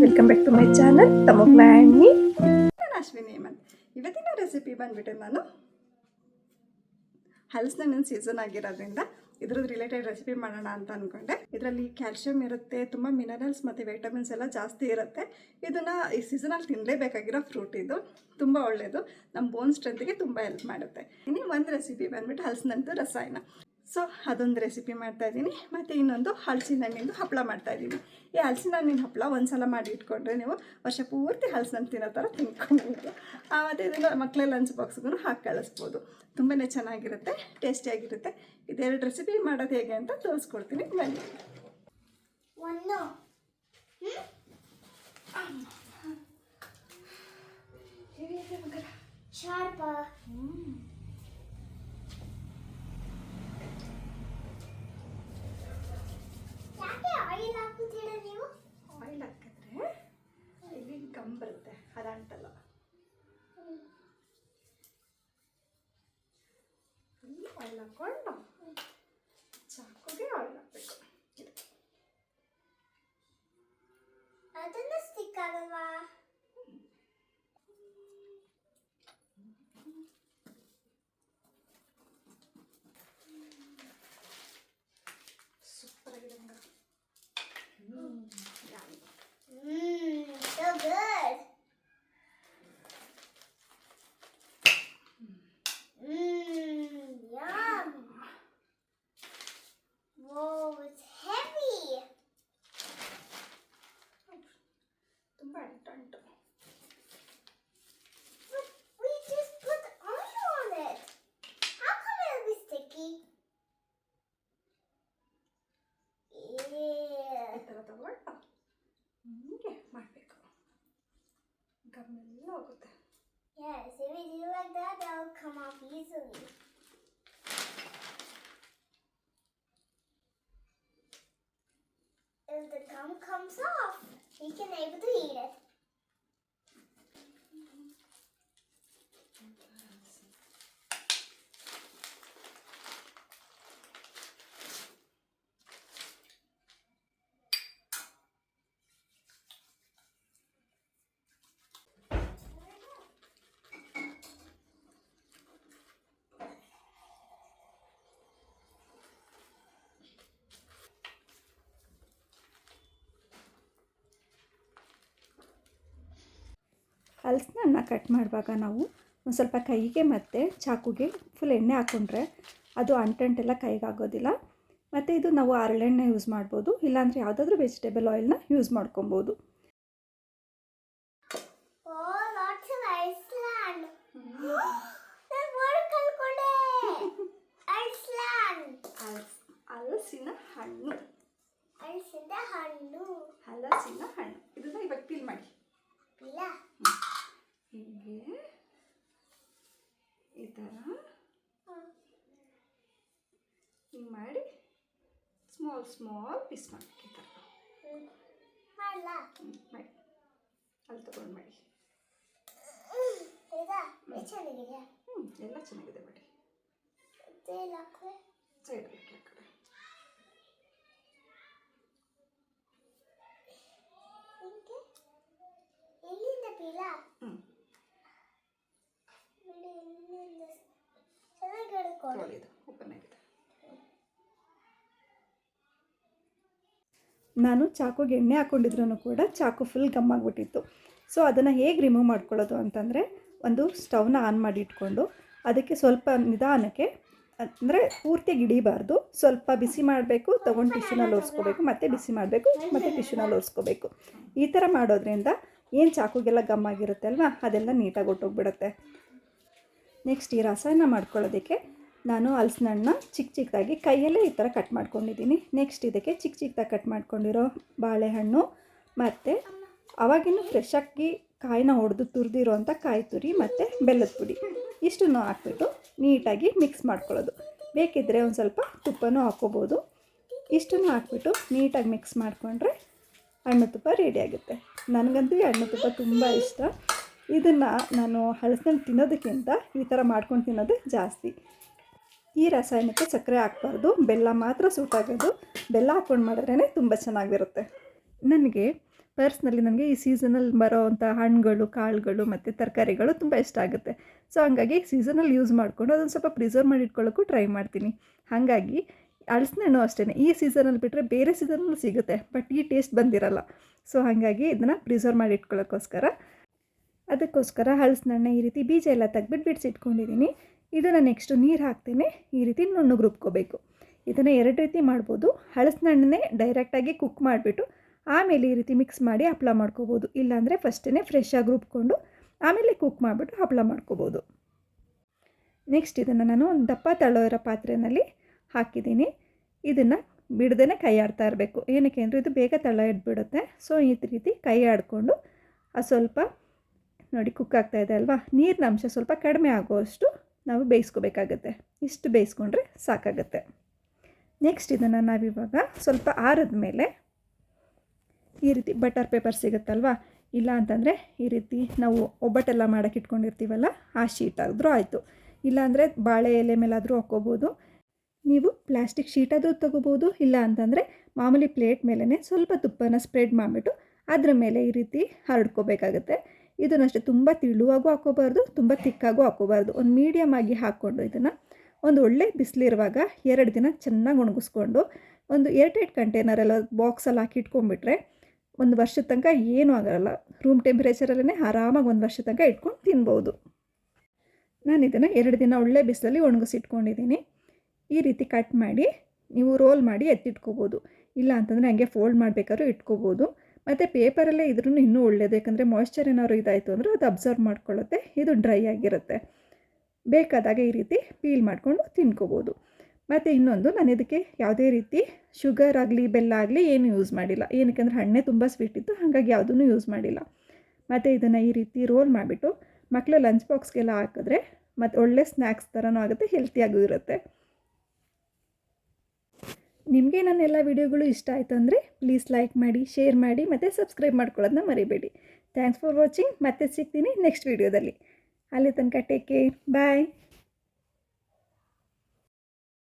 Welcome back to my channel ತಮಗ್ಲಾಣಿ ನಾನು ಅಶ್ವಿನಿ ಹೇಮಂತ್. ಇವತ್ತಿನ recipe ಬಂದ್ಬಿಟ್ಟು ನಾನು ಹಲಸಿನ ಸೀಸನ್ ಆಗಿರೋದ್ರಿಂದ ಇದ್ರದ್ದು ರಿಲೇಟೆಡ್ ರೆಸಿಪಿ ಮಾಡೋಣ ಅಂತ ಅಂದ್ಕೊಂಡೆ ಇದರಲ್ಲಿ ಕ್ಯಾಲ್ಶಿಯಂ ಇರುತ್ತೆ, ತುಂಬ ಮಿನರಲ್ಸ್ ಮತ್ತು ವಿಟಮಿನ್ಸ್ ಎಲ್ಲ ಜಾಸ್ತಿ ಇರುತ್ತೆ. ಇದನ್ನು ಈ ಸೀಸನಲ್ಲಿ ತಿನ್ನಲೇಬೇಕಾಗಿರೋ ಫ್ರೂಟ್ ಇದು. ತುಂಬ ಒಳ್ಳೆಯದು ನಮ್ಮ ಬೋನ್ ಸ್ಟ್ರೆಂತ್ಗೆ ತುಂಬ ಹೆಲ್ಪ್ ಮಾಡುತ್ತೆ. ಇನ್ನು ಒಂದು ರೆಸಿಪಿ ಬಂದ್ಬಿಟ್ಟು ಹಲಸಿನಂದು ರಸಾಯನ. ಸೊ ಅದೊಂದು ರೆಸಿಪಿ ಮಾಡ್ತಾ ಇದ್ದೀನಿ. ಮತ್ತು ಇನ್ನೊಂದು ಹಲಸಿನ ಹಣ್ಣಿಂದು ಹಪ್ಪಳ ಮಾಡ್ತಾ ಇದ್ದೀನಿ. ಈ ಹಲಸಿನ ಹಣ್ಣಿನ ಹಪ್ಪಳ ಒಂದು ಸಲ ಮಾಡಿ ಇಟ್ಕೊಂಡ್ರೆ ನೀವು ವರ್ಷ ಪೂರ್ತಿ ಹಲಸಿನ ಹಣ್ಣು ತಿನ್ನೋ ಥರ ತಿನ್ಕೊಬೋದು ಮತ್ತು ಇದನ್ನು ಮಕ್ಕಳ ಲಂಚ್ ಬಾಕ್ಸ್ಗೂ ಹಾಕಿ ಕಳಿಸ್ಬೋದು. ತುಂಬಾ ಚೆನ್ನಾಗಿರುತ್ತೆ ಟೇಸ್ಟಿಯಾಗಿರುತ್ತೆ ಇದೆರಡು ರೆಸಿಪಿ ಮಾಡೋದು ಹೇಗೆ ಅಂತ ತೋರಿಸ್ಕೊಡ್ತೀನಿ. ಬನ್ನಿ. ಒಂದು sharp full oil Yes, if we do like that, that'll come off easily. If the gum comes off, we can able to eat it. ಹಲಸಿನ ಹಣ್ಣ ಕಟ್ ಮಾಡುವಾಗ ನಾವು ಒಂದು ಸ್ವಲ್ಪ ಕೈಗೆ ಮತ್ತು ಚಾಕುಗೆ ಫುಲ್ ಎಣ್ಣೆ ಹಾಕ್ಕೊಂಡ್ರೆ ಅದು ಅಂಟಂಟೆಲ್ಲ ಕೈಗಾಗೋದಿಲ್ಲ ಮತ್ತು ಇದು ನಾವು ಹರಳೆಣ್ಣೆ ಯೂಸ್ ಮಾಡ್ಬೋದು ಇಲ್ಲಾಂದರೆ ಯಾವುದಾದ್ರೂ ವೆಜಿಟೇಬಲ್ ಆಯಿಲ್ನ ಯೂಸ್ ಮಾಡ್ಕೊಬೋದು. ಹಲಸಿನ ಹಣ್ಣು. ಹಲಸಿನ ಹಣ್ಣು. ಹಲಸಿನ ಹಣ್ಣು ಇದನ್ನ ಇವಾಗ ಪೀಲ್ ಮಾಡಿ ಇಲ್ಲ ಹೀಗೆ ಈ ಥರ ಹಿಂಗೆ ಮಾಡಿ ಸ್ಮಾಲ್ ಪೀಸ್ ಮಾಡಬೇಕು ಈ ಥರ ಮಾಡಿ. ಅಲ್ಲಿ ತಗೊಂಡು ಮಾಡಿ. ಹ್ಞೂ ಎಲ್ಲ ಚೆನ್ನಾಗಿದೆ ಮಾಡಿ ಸೈಡ್ ಹಾಕಿ ಆ ಕಡೆ. ಎಲ್ಲಿಂದ ಪೀಲ? ಹ್ಞೂ ಚೆನ್ನಾಗಿ ಹಿಡ್ಕೊಂಡು ಒಳ್ಳೆಯದು ಓಪನ್ ಆಗಿದೆ ನಾನು ಚಾಕುಗೆ ಎಣ್ಣೆ ಹಾಕ್ಕೊಂಡಿದ್ರೂ ಕೂಡ ಚಾಕು ಫುಲ್ ಗಮ್ ಆಗಿಬಿಟ್ಟಿತ್ತು. ಸೊ ಅದನ್ನು ಹೇಗೆ ರಿಮೂವ್ ಮಾಡ್ಕೊಳ್ಳೋದು ಅಂತಂದರೆ ಒಂದು ಸ್ಟವ್ನ ಆನ್ ಮಾಡಿ ಇಟ್ಕೊಂಡು ಅದಕ್ಕೆ ಸ್ವಲ್ಪ ನಿಧಾನಕ್ಕೆ, ಅಂದರೆ ಪೂರ್ತಿಯಾಗಿ ಹಿಡಿಬಾರ್ದು ಸ್ವಲ್ಪ ಬಿಸಿ ಮಾಡಬೇಕು, ತೊಗೊಂಡು ಟಿಶ್ಯೂನಲ್ಲಿ ಒರೆಸ್ಕೋಬೇಕು ಮತ್ತು ಬಿಸಿ ಮಾಡಬೇಕು, ಮತ್ತು ಟಿಶ್ಯೂನಲ್ಲಿ ಒರೆಸ್ಕೋಬೇಕು ಈ ಥರ ಮಾಡೋದ್ರಿಂದ ಏನು ಚಾಕುಗೆಲ್ಲ ಗಮ್ ಆಗಿರುತ್ತೆ ಅಲ್ವಾ? ಅದೆಲ್ಲ ನೀಟಾಗಿ ಒಟ್ಟೋಗ್ಬಿಡುತ್ತೆ. ನೆಕ್ಸ್ಟ್ ಈ ರಸಾಯನ ಮಾಡ್ಕೊಳ್ಳೋದಕ್ಕೆ ನಾನು ಹಲಸಿನ ಹಣ್ಣನ್ನ ಚಿಕ್ಕ ಚಿಕ್ಕದಾಗಿ ಕೈಯಲ್ಲೇ ಈ ಥರ ಕಟ್ ಮಾಡ್ಕೊಂಡಿದ್ದೀನಿ. ನೆಕ್ಸ್ಟ್ ಇದಕ್ಕೆ ಚಿಕ್ಕ ಚಿಕ್ಕದಾಗಿ ಕಟ್ ಮಾಡ್ಕೊಂಡಿರೋ ಬಾಳೆಹಣ್ಣು ಮತ್ತು ಅವಾಗಿನ್ನೂ ಫ್ರೆಶ್ ಆಗಿ ಕಾಯಿನ ಹೊಡೆದು ತುರಿದಿರೋಂಥ ಕಾಯಿ ತುರಿ ಮತ್ತು ಬೆಲ್ಲದ ಪುಡಿ. ಇಷ್ಟನ್ನು ಹಾಕ್ಬಿಟ್ಟು ನೀಟಾಗಿ ಮಿಕ್ಸ್ ಮಾಡ್ಕೊಳ್ಳೋದು. ಬೇಕಿದ್ದರೆ ಒಂದು ಸ್ವಲ್ಪ ತುಪ್ಪನೂ ಹಾಕ್ಕೋಬೋದು. ಇಷ್ಟನ್ನು ಹಾಕ್ಬಿಟ್ಟು ನೀಟಾಗಿ ಮಿಕ್ಸ್ ಮಾಡಿಕೊಂಡ್ರೆ ಹಣ್ಣು ತುಪ್ಪ ರೆಡಿಯಾಗುತ್ತೆ ನನಗಂತೂ ಈ ಹಣ್ಣು ತುಪ್ಪ ತುಂಬ ಇಷ್ಟ. ಇದನ್ನು ನಾನು ಹಲಸಿನ ತಿನ್ನೋದಕ್ಕಿಂತ ಈ ಥರ ಮಾಡ್ಕೊಂಡು ತಿನ್ನೋದು ಜಾಸ್ತಿ. ಈ ರಾಸಾಯನಿಕ ಸಕ್ಕರೆ ಹಾಕ್ಬಾರ್ದು. ಬೆಲ್ಲ ಮಾತ್ರ ಸೂಟ್ ಆಗೋದು. ಬೆಲ್ಲ ಹಾಕ್ಕೊಂಡು ಮಾಡಿದ್ರೇ ತುಂಬ ಚೆನ್ನಾಗಿರುತ್ತೆ. ನನಗೆ ಪರ್ಸ್ನಲ್ಲಿ ನನಗೆ ಈ ಸೀಸನಲ್ಲಿ ಬರೋವಂಥ ಹಣ್ಣುಗಳು, ಕಾಳುಗಳು ಮತ್ತು ತರಕಾರಿಗಳು ತುಂಬ ಇಷ್ಟ ಆಗುತ್ತೆ. ಸೊ ಹಾಗಾಗಿ ಸೀಸನಲ್ಲಿ ಯೂಸ್ ಮಾಡಿಕೊಂಡು ಅದನ್ನು ಸ್ವಲ್ಪ ಪ್ರಿಸರ್ವ್ ಮಾಡಿ ಇಟ್ಕೊಳ್ಳೋಕ್ಕೂ ಟ್ರೈ ಮಾಡ್ತೀನಿ. ಹಾಗಾಗಿ ಹಣ್ಣು ಅಷ್ಟೇ ಈ ಸೀಸನಲ್ಲಿ ಬಿಟ್ಟರೆ ಬೇರೆ ಸೀಸನಲ್ಲೂ ಸಿಗುತ್ತೆ ಬಟ್ ಈ ಟೇಸ್ಟ್ ಬಂದಿರಲ್ಲ. ಸೊ ಹಾಗಾಗಿ ಇದನ್ನು ಪ್ರಿಸರ್ವ್ ಮಾಡಿ ಇಟ್ಕೊಳ್ಳೋಕ್ಕೋಸ್ಕರ ಅದಕ್ಕೋಸ್ಕರ ಹಣ್ಣೆ ಈ ರೀತಿ ಬೀಜ ಎಲ್ಲ ತೆಗ್ಬಿಟ್ಟು ಬಿಡಿಸಿಟ್ಕೊಂಡಿದ್ದೀನಿ. ಇದನ್ನು ನೆಕ್ಸ್ಟು ನೀರು ಹಾಕ್ತೇನೆ. ಈ ರೀತಿ ನುಣ್ಣಗೆ ರುಬ್ಕೋಬೇಕು. ಇದನ್ನು ಎರಡು ರೀತಿ ಮಾಡ್ಬೋದು. ಹಣ್ಣನ್ನೇ ಡೈರೆಕ್ಟಾಗಿ ಕುಕ್ ಮಾಡಿಬಿಟ್ಟು ಆಮೇಲೆ ಈ ರೀತಿ ಮಿಕ್ಸ್ ಮಾಡಿ ಹಪ್ಪಳ ಮಾಡ್ಕೋಬೋದು. ಇಲ್ಲಾಂದರೆ ಫಸ್ಟೇ ಫ್ರೆಶ್ ರುಬ್ಕೊಂಡು ಆಮೇಲೆ ಕುಕ್ ಮಾಡಿಬಿಟ್ಟು ಹಪ್ಪಳ ಮಾಡ್ಕೋಬೋದು. ನೆಕ್ಸ್ಟ್ ಇದನ್ನು ನಾನು ಒಂದು ದಪ್ಪ ತಳ್ಳೋ ಇರೋ ಪಾತ್ರೆಯಲ್ಲಿ ಹಾಕಿದ್ದೀನಿ. ಇದನ್ನು ಬಿಡದೇ ಕೈ ಆಡ್ತಾ ಇರಬೇಕು. ಏನಕ್ಕೆ ಅಂದರೆ ಇದು ಬೇಗ ತಳ ಇಟ್ಬಿಡುತ್ತೆ ಸೊ ಈ ರೀತಿ ಕೈ ಆಡಿಕೊಂಡು ಸ್ವಲ್ಪ ನೋಡಿ ಕುಕ್ ಆಗ್ತಾ ಇದೆ ಅಲ್ವಾ? ನೀರಿನ ಅಂಶ ಸ್ವಲ್ಪ ಕಡಿಮೆ ಆಗುವಷ್ಟು ನಾವು ಬೇಯಿಸ್ಕೋಬೇಕಾಗತ್ತೆ. ಇಷ್ಟು ಬೇಯಿಸ್ಕೊಂಡ್ರೆ ಸಾಕಾಗತ್ತೆ. ನೆಕ್ಸ್ಟ್ ಇದನ್ನು ನಾವಿವಾಗ ಸ್ವಲ್ಪ ಆರಿದ ಮೇಲೆ ಈ ರೀತಿ ಬಟರ್ ಪೇಪರ್ ಸಿಗುತ್ತಲ್ವಾ? ಇಲ್ಲ ಅಂತಂದರೆ ಈ ರೀತಿ ನಾವು ಒಬ್ಬಟ್ಟೆಲ್ಲ ಮಾಡೋಕ್ಕೆ ಇಟ್ಕೊಂಡಿರ್ತೀವಲ್ಲ, ಆ ಶೀಟ್ ಆದರೂ ಆಯಿತು. ಇಲ್ಲಾಂದರೆ ಬಾಳೆ ಎಲೆ ಮೇಲಾದರೂ ಹಾಕ್ಕೋಬೋದು. ನೀವು ಪ್ಲಾಸ್ಟಿಕ್ ಶೀಟಾದರೂ ತೊಗೋಬೋದು. ಇಲ್ಲ ಅಂತಂದರೆ ಮಾಮೂಲಿ ಪ್ಲೇಟ್ ಮೇಲೇ ಸ್ವಲ್ಪ ತುಪ್ಪನ ಸ್ಪ್ರೆಡ್ ಮಾಡಿಬಿಟ್ಟು ಅದರ ಮೇಲೆ ಈ ರೀತಿ ಹರಡ್ಕೋಬೇಕಾಗತ್ತೆ. ಇದನ್ನಷ್ಟೇ ತುಂಬ ತಿಳುವಾಗೂ ಹಾಕೋಬಾರ್ದು, ತುಂಬ ತಿಕ್ಕಾಗೂ ಹಾಕೋಬಾರ್ದು. ಒಂದು ಮೀಡಿಯಮ್ ಆಗಿ ಹಾಕ್ಕೊಂಡು ಇದನ್ನು ಒಂದು ಒಳ್ಳೆ ಬಿಸಿಲಿರುವಾಗ ಎರಡು ದಿನ ಚೆನ್ನಾಗಿ ಒಣಗಿಸ್ಕೊಂಡು ಒಂದು ಏರ್ಟೈಟ್ ಕಂಟೈನರೆಲ್ಲ ಬಾಕ್ಸಲ್ಲಿ ಹಾಕಿ ಇಟ್ಕೊಂಡ್ಬಿಟ್ರೆ ಒಂದು ವರ್ಷದ ತನಕ ಏನೂ ಆಗಲ್ಲ. ರೂಮ್ ಟೆಂಪ್ರೇಚರಲ್ಲೇ ಆರಾಮಾಗಿ ಒಂದು ವರ್ಷದ ತನಕ ಇಟ್ಕೊಂಡು ತಿನ್ಬೋದು. ನಾನು ಇದನ್ನು ಎರಡು ದಿನ ಒಳ್ಳೆ ಬಿಸಿಲಲ್ಲಿ ಒಣಗಿಸಿಟ್ಕೊಂಡಿದ್ದೀನಿ ಈ ರೀತಿ ಕಟ್ ಮಾಡಿ, ನೀವು ರೋಲ್ ಮಾಡಿ ಎತ್ತಿಟ್ಕೋಬೋದು. ಇಲ್ಲ ಅಂತಂದರೆ ಹಂಗೆ ಫೋಲ್ಡ್ ಮಾಡಬೇಕಾದ್ರೂ ಇಟ್ಕೋಬೋದು. ಮತ್ತು ಪೇಪರಲ್ಲೇ ಇದ್ರೂ ಇನ್ನೂ ಒಳ್ಳೆಯದು ಯಾಕಂದರೆ ಮಾಯ್ಶ್ಚರ್ ಏನಾದ್ರು ಇದಾಯಿತು ಅಂದರೆ ಅದು ಅಬ್ಸರ್ವ್ ಮಾಡ್ಕೊಳ್ಳುತ್ತೆ. ಇದು ಡ್ರೈ ಆಗಿರುತ್ತೆ. ಬೇಕಾದಾಗ ಈ ರೀತಿ ಪೀಲ್ ಮಾಡಿಕೊಂಡು ತಿನ್ಕೋಬೋದು. ಮತ್ತು ಇನ್ನೊಂದು, ನಾನು ಇದಕ್ಕೆ ಯಾವುದೇ ರೀತಿ ಶುಗರ್ ಆಗಲಿ, ಬೆಲ್ಲ ಆಗಲಿ ಏನು ಯೂಸ್ ಮಾಡಿಲ್ಲ. ಏನಕ್ಕೆ ಅಂದರೆ ಹಣ್ಣೆ ತುಂಬ ಸ್ವೀಟ್ ಇತ್ತು, ಹಾಗಾಗಿ ಯಾವುದೂ ಯೂಸ್ ಮಾಡಿಲ್ಲ. ಮತ್ತು ಇದನ್ನು ಈ ರೀತಿ ರೋಲ್ ಮಾಡಿಬಿಟ್ಟು ಮಕ್ಕಳು ಲಂಚ್ ಬಾಕ್ಸ್ಗೆಲ್ಲ ಹಾಕಿದ್ರೆ ಮತ್ತು ಒಳ್ಳೆ ಸ್ನ್ಯಾಕ್ಸ್ ಥರನೂ ಆಗುತ್ತೆ ಹೆಲ್ತಿಯಾಗೂ ಇರುತ್ತೆ. ನಿಮಗೆ ನನ್ನ ಎಲ್ಲ ವೀಡಿಯೋಗಳು ಇಷ್ಟ ಆಯಿತು ಅಂದರೆ ಪ್ಲೀಸ್ ಲೈಕ್ ಮಾಡಿ ಶೇರ್ ಮಾಡಿ ಮತ್ತು ಸಬ್ಸ್ಕ್ರೈಬ್ ಮಾಡ್ಕೊಳ್ಳೋದನ್ನ ಮರಿಬೇಡಿ. ಥ್ಯಾಂಕ್ಸ್ ಫಾರ್ ವಾಚಿಂಗ್ ಮತ್ತೆ ಸಿಗ್ತೀನಿ ನೆಕ್ಸ್ಟ್ ವೀಡಿಯೋದಲ್ಲಿ ಅಲ್ಲಿ ತನಕ ಟೇಕ್ ಕೇರ್ ಬಾಯ್